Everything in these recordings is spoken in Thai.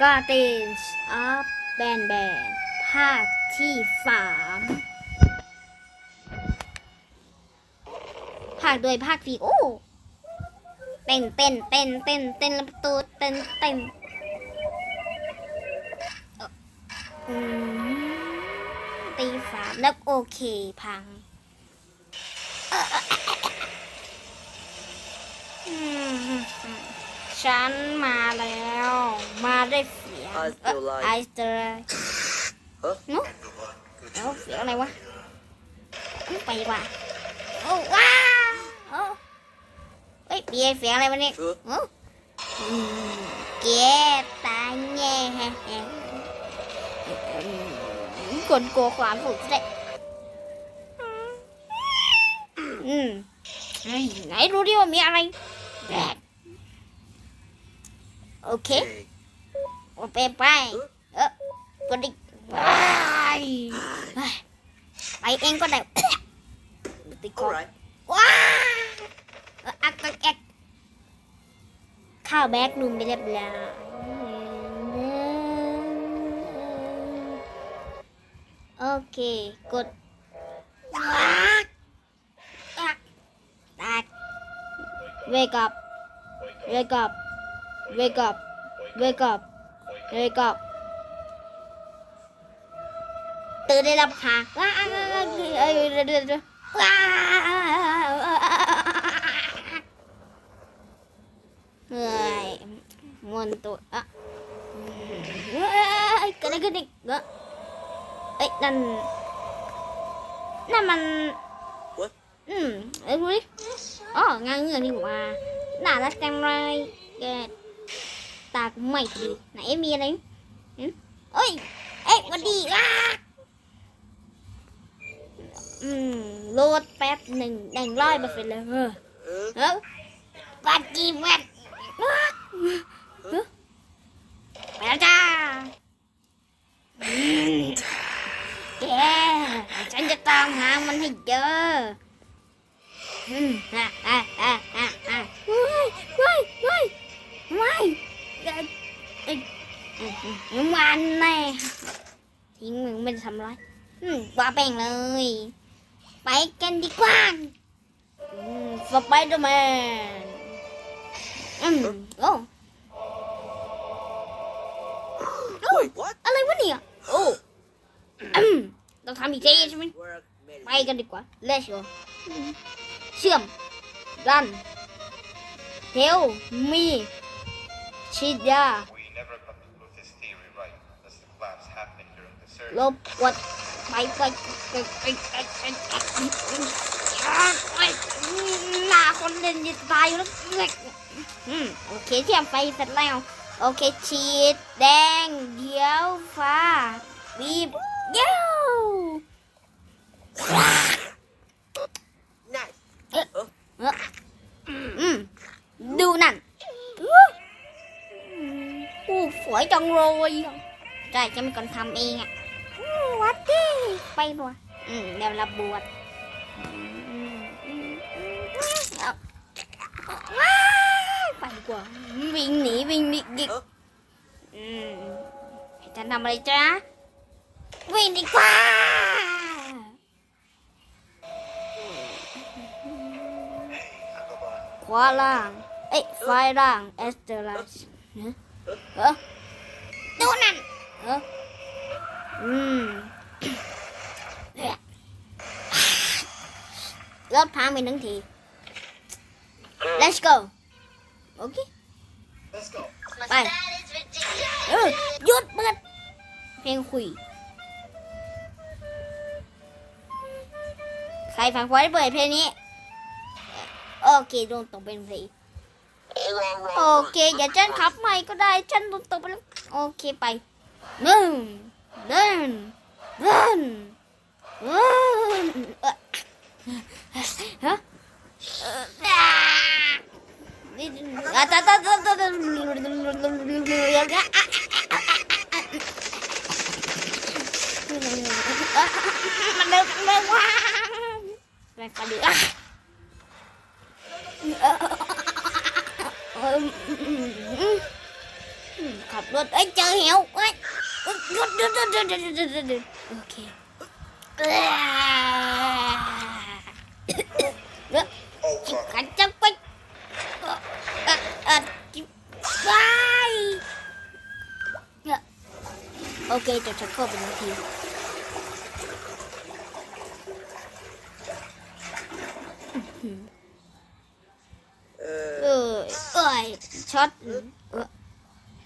Guardians of Band Band ภาคที่สามภาคโดยภาคสี่โอเต้นเต้นเต้นเต้นเต้นล้วประตูเต้นเต้นเออตีสามแล้วโอเคพังฉันมาแล้ว มาได้เสียง I still like- ไอสเตอร์ฮะนุ๊กแล้วเสียงอะไรวะไปดีกว่าโอ้ว้าโอ้ เฮ้ยเปียเสียงอะไรวะเนี่ยเออโอ้อืมเกตายแง่คนโกลัวความสุขเลยอืมเฮ้ยไหนรู้ดิว่ามีอะไรแบกโอเค Hey. โอเปไป เออกดดิไปไปเองก็ได้ติดคอ Alright. ว้าเอออักอักแอกข้าวแบกนุ่มไปเรียบร้อยโอเค กดว้าอักตัก wake up wake up wake up wake up wake up ตื่นได้รับค่ะว้าเอ้ยเดี๋ยวเดี๋ยวเดี๋ยวว้าเฮ้ยงอนตัวอะเฮ้ยกระดิกกระดิกเอ้ยเอ้ยนั่นนั่นมันอืมเอ้ยดูดิอ๋องานเงือกนี่หว่าน่ารักจังเลยแก ตากูไม่ดีไหนมีอะไรหึเอ้ย เอ้ยหวันดีอะอืมโหลดแป๊บหนึ่งแดงร้อยเปอร์เซ็นต์เลยเออ Uh, เออปัดจีแวด อืมอืมมันแน่ทิ้งมึงไม่ได้ทำร้ายอืมว่าแป้งเลย ไปกันดีกว่าอืมสไปเดอร์แมนอืมโอ้ wait, what? อะไรวะเนี่ยโอ้อืมต้องทำอีกทีใช่ไหม Work made ไปกันดีกว่า let's go เชื่อมดันเทลมีชิดยา ลบกดไปไปไปไปไปไปไปหน้าคนเล่นจะตายแล้วอืมโอเคเทียมไฟเสร็จแล้ว โอเคฉีดแดงเขียวฟ้าบีบเย้ดูนั่นอู้สวยจังเลยใช่จะเป็นคนทำเองอะ อู้วัดดิไปบัวอืมเดี๋ยวรับบวชอืมอืมอืมเอาว้ายไปดีกว่าวิ่งหนีวิ่งหนีดิเอ้าอืมให้ฉันทำอะไรจ๊ะวิ่งดีกว่าขวาล่าง เอ้ยไฟล่าง เอสเตอร์ไลส์เออดูนั่นเออ อืมรถพังไปหนึ่งที let's go โอเค Let's go. ไปเออหยุดเปิดเพลงคุย ใครฟังพอได้เปิดเพลงนี้ โอเคโดนตกเป็นเพลงโอเคอย่าฉันขับใหม่ก็ได้ ฉันโดนตกไปแล้ว โอเคไปหนึ่ง Run! Run! Run! Huh? Mình đừng đừng quá Mày phải được Cặp luôn, ấy chơi hiểu quá นเดินเดินเดินเดินเดินโอเคเด้จิบขันจังไปจิบไปโอเคจะชักโครเป็นทีเออเอ้ยช็อต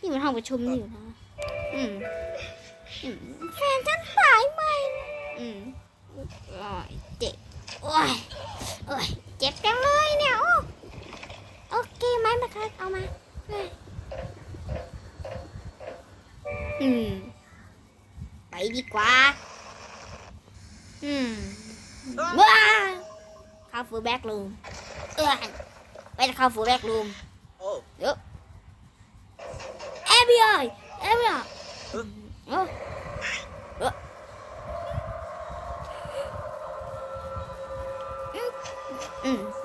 นี่มันห้องประชุมนี่อยู่นะอืม แฟนฉันตายไหมอืมโอ้ยเจ็บโอ้ยโอ้ยเจ็บจังเลยเนี่ยโอ้โอเคไหมมาครับเอามาเฮ้ยอืมไปดีกว่า อืมว้าเข้าฟูแบ็กลูมเออไปเข้าฟูแบ็กลูมโอ้เดี๋ยว FBI FBI เอ๊ะเอ้าเ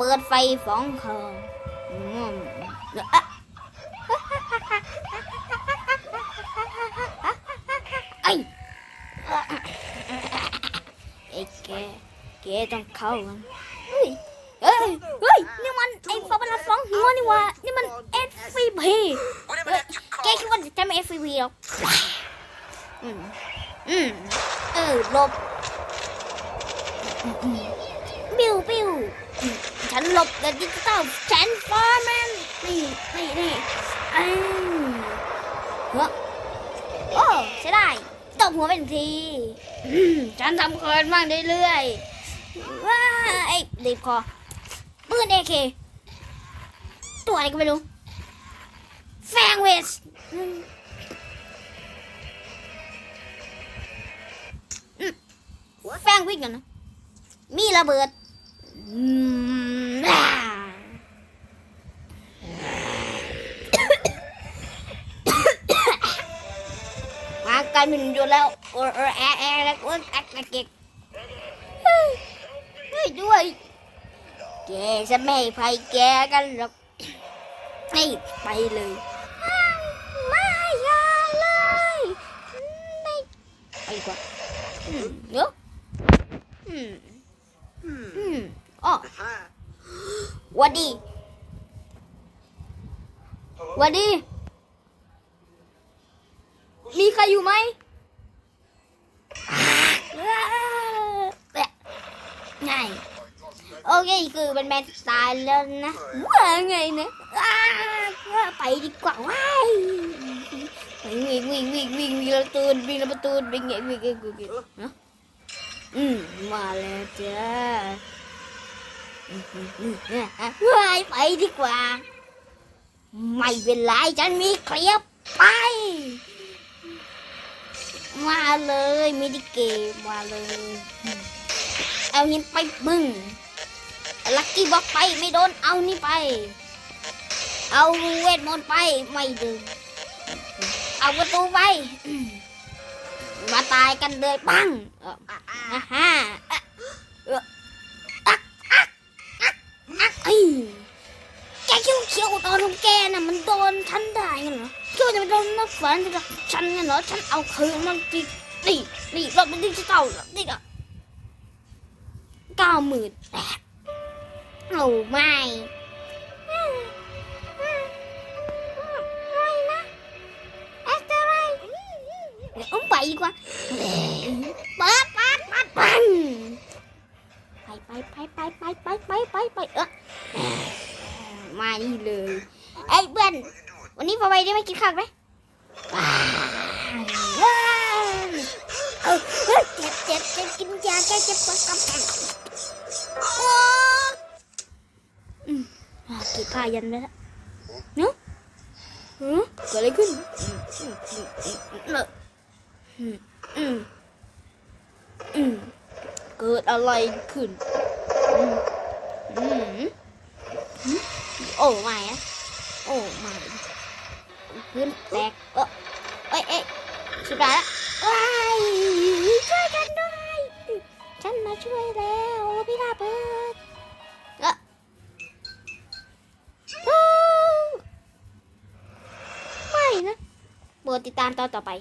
ปิดไฟสองครั้งอืมอะไอ้ไอ้แกแกต้องเข้ามันเฮ้ยเฮ้ยเฮ้ยนี่มันไอ้ฟ้าประหลาดสองหัวนี่วะนี่มัน SCP เฮ้ยแกคิดว่าจะไม่ FPV หรอกอืมอืมเออลบอืมอืมปิ้วบิว ฉันหลบแต่ดิจิตอลฉันฟอร์แมนนี่นี่นี่อืมเฮ้โอ้ใช่ได้ตบหัวเป็นทีฉันทำเคินบ้างเรื่อยๆว้าไอ้รีบคอปืนเอเคตัวอะไรก็ไม่รู้แฟงเวสแฟงวิ่งกันนะมีระเบิด มอ่ามากันมันอยู่แล้วเออเออแอะแอะแล้วเออแอะแอะเก็กเฮ้ยเฮ้ยด้วยแกจะไม่ให้ภัยแกกันหรอกนี่ไปเลยไม่อยาเลยไม่ไปกว่าอืมเดี๋ยวอืมอืม อ๋อฮ่าหวัดดีหวัดดี มีใครอยู่ไหมไงโอเคคือเป็นแมนสไตล์แล้วนะว่าไงนะอ้าว่าไปดีกว่าว้ายวิ่งวิ่งวิ่งวิ่งวิ่งวิ่งประตูวิ่งประตูวิ่งวิ่งวิ่งวิ่งวิ่งวิ่งเนอะอืมมาแล้วจ้า ว้ายไปดีกว่า ไม่เป็นไรฉันมีเคลียร์ไป มาเลยมิดิเกมมาเลย เอาหินไปบึ้งลักกี้บ็อกไปไม่โดนเอานี่ไป เอาเวทมนต์ไปไม่ดึง เอาประตูไป มาตายกันเลยปังอออ่าฮะ อักเอ้แกคิดวเขียวๆตอนของแกน่ะมันโดนฉันได้ไงเหรอคิดว่าจะไปโดนนักฝันจากฉันไงเหรอฉันเอาคืนมันจีนี่นี่รถมันดิจิตอลนี่อะเก้าหมื่นแปดโอ้ไม่ไม่นะเอ็กซ์ไรเดี๋ยวอุ้มไปดีกว่าปัดปัดปัดปัง ไปได้ไหมกินข้าวไหมว้าวว้าวเออเฮ้ยเจ็บเจ็บเจ็บกินยาแก้เจ็บปวดกับโอ้อืมอะกินผ้ายันไปแล้วเนาะหือเกิดอะไรขึ้นอืมอืมอืมอืมอืมเกิดอะไรขึ้นอืมอืมอืมโอ้ไม่อะโอ้ไม่ พื้นแตกเออเอ้ยเอ้ยสุดท้ายละว้ายช่วยกันด้วย ฉันมาช่วยแล้วพี่ลาเบิดเออโอ้ไม่นะโปรดติดตามตอนต่อไป